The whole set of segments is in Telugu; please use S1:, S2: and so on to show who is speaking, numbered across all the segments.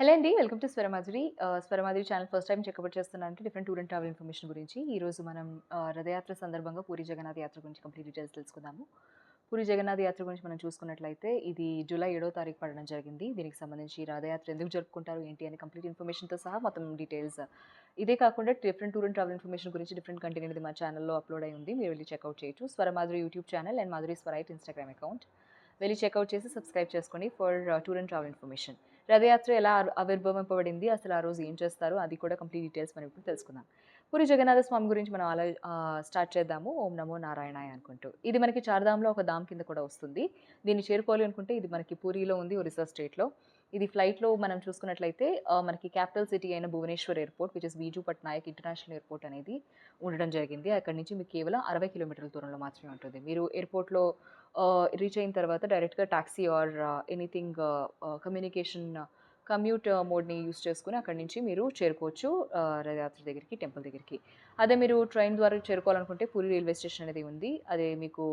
S1: హలో అండి. Welcome to Swaramadhuri. Swaramadhuri channel first time check out చేస్తున్నానంటే different tour and travel information గురించి. ఈ రోజు మనం రథయాత్ర సందర్భంగా పూరి జగన్నాథ్ యాత్ర గురించి కంప్లీట్ డీటెయిల్స్ తెలుసుకుందాము. పూరి జగన్నాథ్ యాత్ర గురించి మనం చూసుకున్నట్లయితే ఇది జూలై ఏడో తారీఖు పడడం జరిగింది. దీనికి సంబంధించి రథయాత్ర ఎందుకు జరుపుకుంటారు ఏంటి అని కంప్లీట్ ఇన్ఫర్మేషన్తో సహా మొత్తం డీటెయిల్స్. ఇదే కాకుండా different tour and travel information గురించి డిఫరెంట్ కంటెంట్ అనేది మా ఛానల్లో అప్లోడ్ అయి ఉంది. మీరు వెళ్ళి చెక్అవుట్ చేయొచ్చు. Swaramadhuri YouTube channel and Madhuri Swarite Instagram account. వెళ్ళి చెక్అవుట్ చేసి సబ్స్క్రైబ్ చేసుకోండి for tour and travel information. Rathayatra ఎలా ఆవిర్భవింపబడింది? అసలు ఆ రోజు ఏం చేస్తారు? అది కూడా కంప్లీట్ డీటెయిల్స్ మనం ఇప్పుడు తెలుసుకుందాం. పూరి జగన్నాథ స్వామి గురించి మనం ఆలో స్టార్ట్ చేద్దాము. ఓం నమో నారాయణాయ అనుకుంటూ. ఇది మనకి చార్ధాంలో ఒక దామ్ కింద కూడా వస్తుంది. దీన్ని చేరుకోవాలి అనుకుంటే ఇది మనకి పూరిలో ఉంది ఒరిస్సా స్టేట్లో. ఇది ఫ్లైట్లో మనం చూసుకున్నట్లయితే మనకి క్యాపిటల్ సిటీ అయిన Bhubaneswar airport which is Biju Patnaik international airport అనేది ఉండడం జరిగింది. అక్కడి నుంచి మీకు కేవలం అరవై కిలోమీటర్ల దూరంలో మాత్రమే ఉంటుంది. మీరు ఎయిర్పోర్ట్లో Uh, రీచ్ అయిన తర్వాత డైరెక్ట్గా taxi or anything communication commute మోడ్ని use చేసుకుని అక్కడి నుంచి మీరు చేరుకోవచ్చు uh, రథయాత్ర దగ్గరికి టెంపుల్ దగ్గరికి. అదే మీరు ట్రైన్ ద్వారా చేరుకోవాలనుకుంటే పూరి రైల్వే స్టేషన్ అనేది ఉంది. అదే మీకు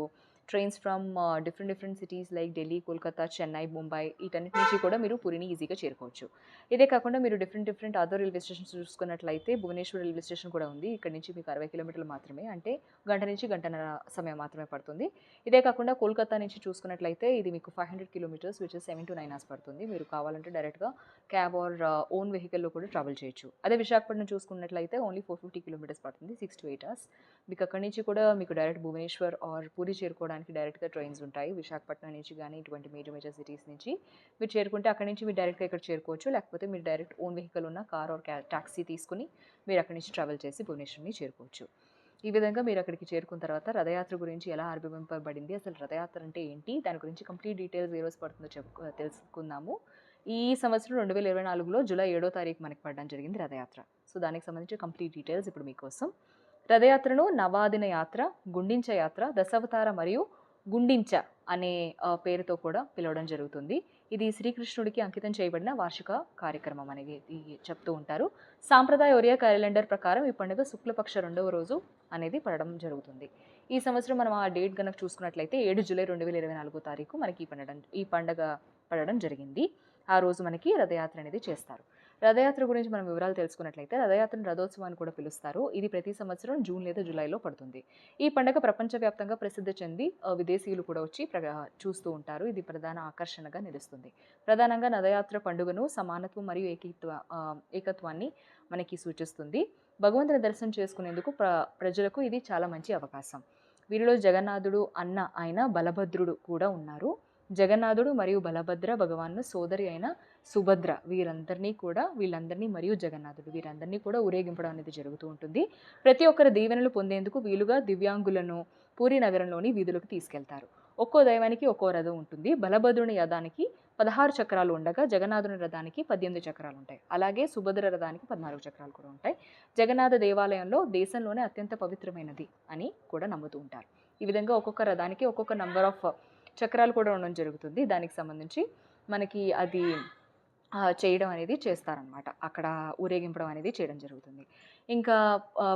S1: trains from different different cities like Delhi Kolkata Chennai Mumbai వీటన్నిటి నుంచి కూడా మీరు పూరిని ఈజీగా చేరుకోవచ్చు. ఇదే కాకుండా మీరు different different other railway stations చూసుకున్నట్లయితే భువనేశ్వర్ రైల్వే స్టేషన్ కూడా ఉంది. ఇక్కడ నుంచి మీకు అరవై కిలోమీటర్లు మాత్రమే అంటే గంట నుంచి గంటన్నర సమయం మాత్రమే పడుతుంది. ఇదే కాకుండా కోల్కతా నుంచి చూసుకున్నట్లయితే ఇది మీకు five hundred kilometres which seven to nine hours పడుతుంది. మీరు కావాలంటే డైరెక్ట్గా క్యాబ్ ఆర్ ఓన్ వెహికల్లో కూడా ట్రావెల్ చేయొచ్చు. అదే విశాఖపట్నం చూసుకున్నట్లయితే ఓన్లీ ఫోర్ ఫిఫ్టీ కిలోమీటర్స్ పడుతుంది సిక్స్ టు ఎయిట్ అవర్స్ మీకు అక్కడి నుంచి కూడా మీకు డైరెక్ట్ భువనేశ్వర్ ఆర్ పూరి చేరుకోవడానికి డైరెక్ట్గా ట్రైన్స్ ఉంటాయి. విశాఖపట్నం నుంచి కానీ ఇటువంటి మేజర్ మేజర్ సిటీస్ నుంచి మీరు చేరుకుంటే అక్కడి నుంచి మీరు డైరెక్ట్గా ఇక్కడ చేరుకోవచ్చు. లేకపోతే మీరు డైరెక్ట్ ఓన్ వెహికల్ ఉన్న కార్ ఆర్ ట్యాక్సీ తీసుకుని మీరు అక్కడి నుంచి ట్రావెల్ చేసి భువనేశ్వర్ని చేరుకోవచ్చు. ఈ విధంగా మీరు అక్కడికి చేరుకున్న తర్వాత రథయాత్ర గురించి ఎలా ఆవిర్భవింపబడింది అసలు రథయాత్ర అంటే ఏంటి? దాని గురించి కంప్లీట్ డీటెయిల్స్ ఏ రోజు పడుతుందో చెప్పు తెలుసుకుందాము. ఈ సంవత్సరం రెండు వేల ఇరవై నాలుగులో జూలై ఏడో తారీఖు మనకి పడడం జరిగింది రథయాత్ర. సో దానికి సంబంధించి కంప్లీట్ డీటెయిల్స్ ఇప్పుడు మీకోసం రథయాత్రను నవాదిన యాత్ర గుండించ యాత్ర దశావతార మరియు గుండించ అనే పేరుతో కూడా పిలవడం జరుగుతుంది. ఇది శ్రీకృష్ణుడికి అంకితం చేయబడిన వార్షిక కార్యక్రమం అనేది చెప్తూ ఉంటారు. సాంప్రదాయ ఒరియా క్యాలెండర్ ప్రకారం ఈ పండుగ శుక్లపక్ష రెండవ రోజు అనేది పడడం జరుగుతుంది. ఈ సంవత్సరం మనం ఆ డేట్ కనుక చూసుకున్నట్లయితే ఏడు జూలై రెండు వేల ఇరవై నాలుగో తారీఖు మనకి ఈ పండడం ఈ పండగ పడడం జరిగింది. ఆ రోజు మనకి రథయాత్ర అనేది చేస్తారు. రథయాత్ర గురించి మనం వివరాలు తెలుసుకున్నట్లయితే రథయాత్రను రథోత్సవాన్ని కూడా పిలుస్తారు. ఇది ప్రతి సంవత్సరం జూన్ లేదా జూలైలో పడుతుంది. ఈ పండుగ ప్రపంచవ్యాప్తంగా ప్రసిద్ధి చెంది విదేశీయులు కూడా వచ్చి ప్ర- చూస్తూ ఉంటారు. ఇది ప్రధాన ఆకర్షణగా నిలుస్తుంది. ప్రధానంగా రథయాత్ర పండుగను సమానత్వం మరియు ఏకీత్వ ఏకత్వాన్ని మనకి సూచిస్తుంది. భగవంతుని దర్శనం చేసుకునేందుకు ప్ర ప్రజలకు ఇది చాలా మంచి అవకాశం. వీరిలో జగన్నాథుడు అన్న ఆయన బలభద్రుడు కూడా ఉన్నారు. జగన్నాథుడు మరియు బలభద్ర భగవాన్ను సోదరి అయిన సుభద్ర వీరందరినీ కూడా వీళ్ళందరినీ మరియు జగన్నాథుడు వీరందరినీ కూడా ఊరేగింపడం అనేది జరుగుతూ ఉంటుంది. ప్రతి ఒక్కరి దీవెనలు పొందేందుకు వీలుగా దివ్యాంగులను పూరి నగరంలోని వీధులకు తీసుకెళ్తారు. ఒక్కో దైవానికి ఒక్కో రథం ఉంటుంది. బలభద్రుని రథానికి పదహారు చక్రాలు ఉండగా జగన్నాథుని రథానికి పద్దెనిమిది చక్రాలు ఉంటాయి. అలాగే సుభద్ర రథానికి పద్నాలుగు చక్రాలు కూడా ఉంటాయి. జగన్నాథ దేవాలయంలో దేశంలోనే అత్యంత పవిత్రమైనది అని కూడా నమ్ముతూ ఉంటారు. ఈ విధంగా ఒక్కొక్క రథానికి ఒక్కొక్క నంబర్ ఆఫ్ చక్రాలు కూడా ఉండడం జరుగుతుంది. దానికి సంబంధించి మనకి అది చేయడం అనేది చేస్తారనమాట అక్కడ ఊరేగింపడం అనేది చేయడం జరుగుతుంది. ఇంకా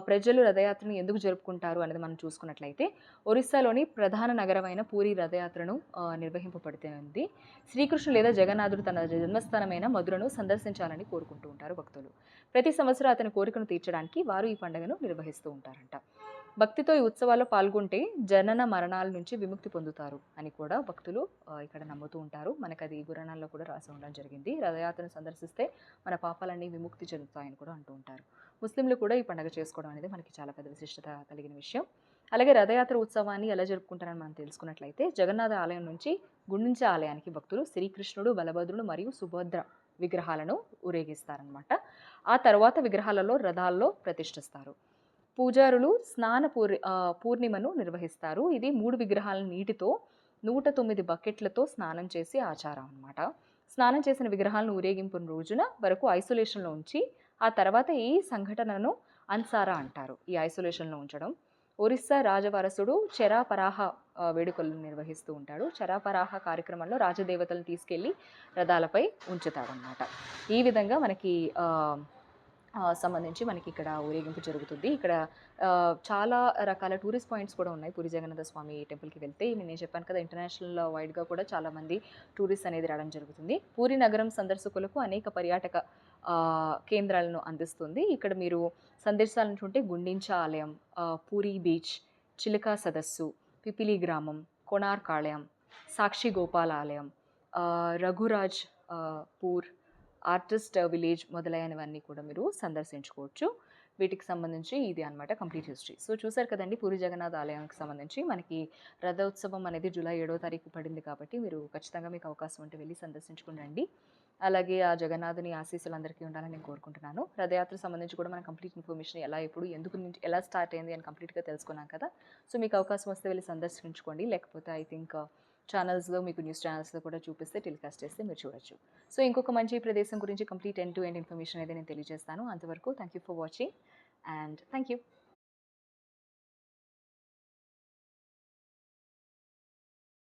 S1: ప్రజలు రథయాత్రను ఎందుకు జరుపుకుంటారు అనేది మనం చూసుకున్నట్లయితే ఒరిస్సాలోని ప్రధాన నగరమైన పూరి రథయాత్రను నిర్వహింపబడుతుంది. శ్రీకృష్ణుడు లేదా జగన్నాథుడు తన జన్మస్థానమైన మధురను సందర్శించాలని కోరుకుంటూ ఉంటారు భక్తులు. ప్రతి సంవత్సరం అతని కోరికను తీర్చడానికి వారు ఈ పండుగను నిర్వహిస్తూ ఉంటారంట. భక్తితో ఈ ఉత్సవాల్లో పాల్గొంటే జనన మరణాల నుంచి విముక్తి పొందుతారు అని కూడా భక్తులు ఇక్కడ నమ్ముతూ ఉంటారు. మనకు అది గురణాల్లో కూడా రాసి ఉండడం జరిగింది. రథయాత్రను సందర్శిస్తే మన పాపాలన్నీ విముక్తి చెందుతాయని కూడా అంటూ ఉంటారు. ముస్లింలు కూడా ఈ పండుగ చేసుకోవడం అనేది మనకి చాలా పెద్ద విశిష్టత కలిగిన విషయం. అలాగే రథయాత్ర ఉత్సవాన్ని ఎలా జరుపుకుంటారని మనం తెలుసుకున్నట్లయితే జగన్నాథ ఆలయం నుంచి గుండించ ఆలయానికి భక్తులు శ్రీకృష్ణుడు బలభద్రుడు మరియు సుభద్ర విగ్రహాలను ఊరేగిస్తారనమాట ఆ తర్వాత విగ్రహాలలో రథాల్లో ప్రతిష్ఠిస్తారు. పూజారులు స్నాన పూర్ పూర్ణిమను నిర్వహిస్తారు. ఇది మూడు విగ్రహాల నీటితో నూట తొమ్మిది బకెట్లతో స్నానం చేసి ఆచారం అన్నమాట. స్నానం చేసిన విగ్రహాలను ఊరేగింపు రోజున వరకు ఐసోలేషన్లో ఉంచి ఆ తర్వాత ఈ సంఘటనను అన్సారా అంటారు ఈ ఐసోలేషన్లో ఉంచడం. ఒరిస్సా రాజవారసుడు చెరాపరాహ వేడుకలను నిర్వహిస్తూ ఉంటాడు. చెరాపరాహ కార్యక్రమంలో రాజదేవతలను తీసుకెళ్ళి రథాలపై ఉంచుతాడనమాట ఈ విధంగా మనకి సంబంధించి మనకి ఇక్కడ ఊరేగింపు జరుగుతుంది. ఇక్కడ చాలా రకాల టూరిస్ట్ పాయింట్స్ కూడా ఉన్నాయి. పూరి జగన్నాథ స్వామి టెంపుల్కి వెళ్తే నేను చెప్పాను కదా ఇంటర్నేషనల్ వైడ్గా కూడా చాలామంది టూరిస్ట్ అనేది రావడం జరుగుతుంది. పూరి నగరం సందర్శకులకు అనేక పర్యాటక కేంద్రాలను అందిస్తుంది. ఇక్కడ మీరు సందర్శించాలనుకుంటే గుండించ ఆలయం పూరి బీచ్ చిలక సదస్సు పిపిలి గ్రామం కొనార్క్ ఆలయం సాక్షి గోపాల ఆలయం రఘురాజ్ పూర్ ఆర్టిస్ట్ విలేజ్ మొదలైనవన్నీ కూడా మీరు సందర్శించుకోవచ్చు. వీటికి సంబంధించి ఇది అన్నమాట కంప్లీట్ హిస్టరీ. సో చూసారు కదండి పూరి జగన్నాథ్ ఆలయానికి సంబంధించి మనకి రథోత్సవం అనేది జూలై ఏడో తారీఖు పడింది కాబట్టి మీరు ఖచ్చితంగా మీకు అవకాశం ఉంటే వెళ్ళి సందర్శించుకుండండి అలాగే ఆ జగన్నాథుని ఆశీస్సులు అందరికీ ఉండాలని నేను కోరుకుంటున్నాను. రథయాత్ర సంబంధించి కూడా మనం కంప్లీట్ ఇన్ఫర్మేషన్ ఎలా ఎప్పుడు ఎందుకు నుంచి ఎలా స్టార్ట్ అయింది అని కంప్లీట్గా తెలుసుకున్నాం కదా. సో మీకు అవకాశం వస్తే వెళ్ళి సందర్శించుకోండి. లేకపోతే ఐ థింక్ ఛానల్స్లో మీకు న్యూస్ ఛానల్స్లో కూడా చూపిస్తే టెలికాస్ట్ చేస్తే మీరు చూడొచ్చు. సో ఇంకొక మంచి ప్రదేశం గురించి complete end to end information అయితే నేను తెలియజేస్తాను. అంతవరకు thank you for watching and thank you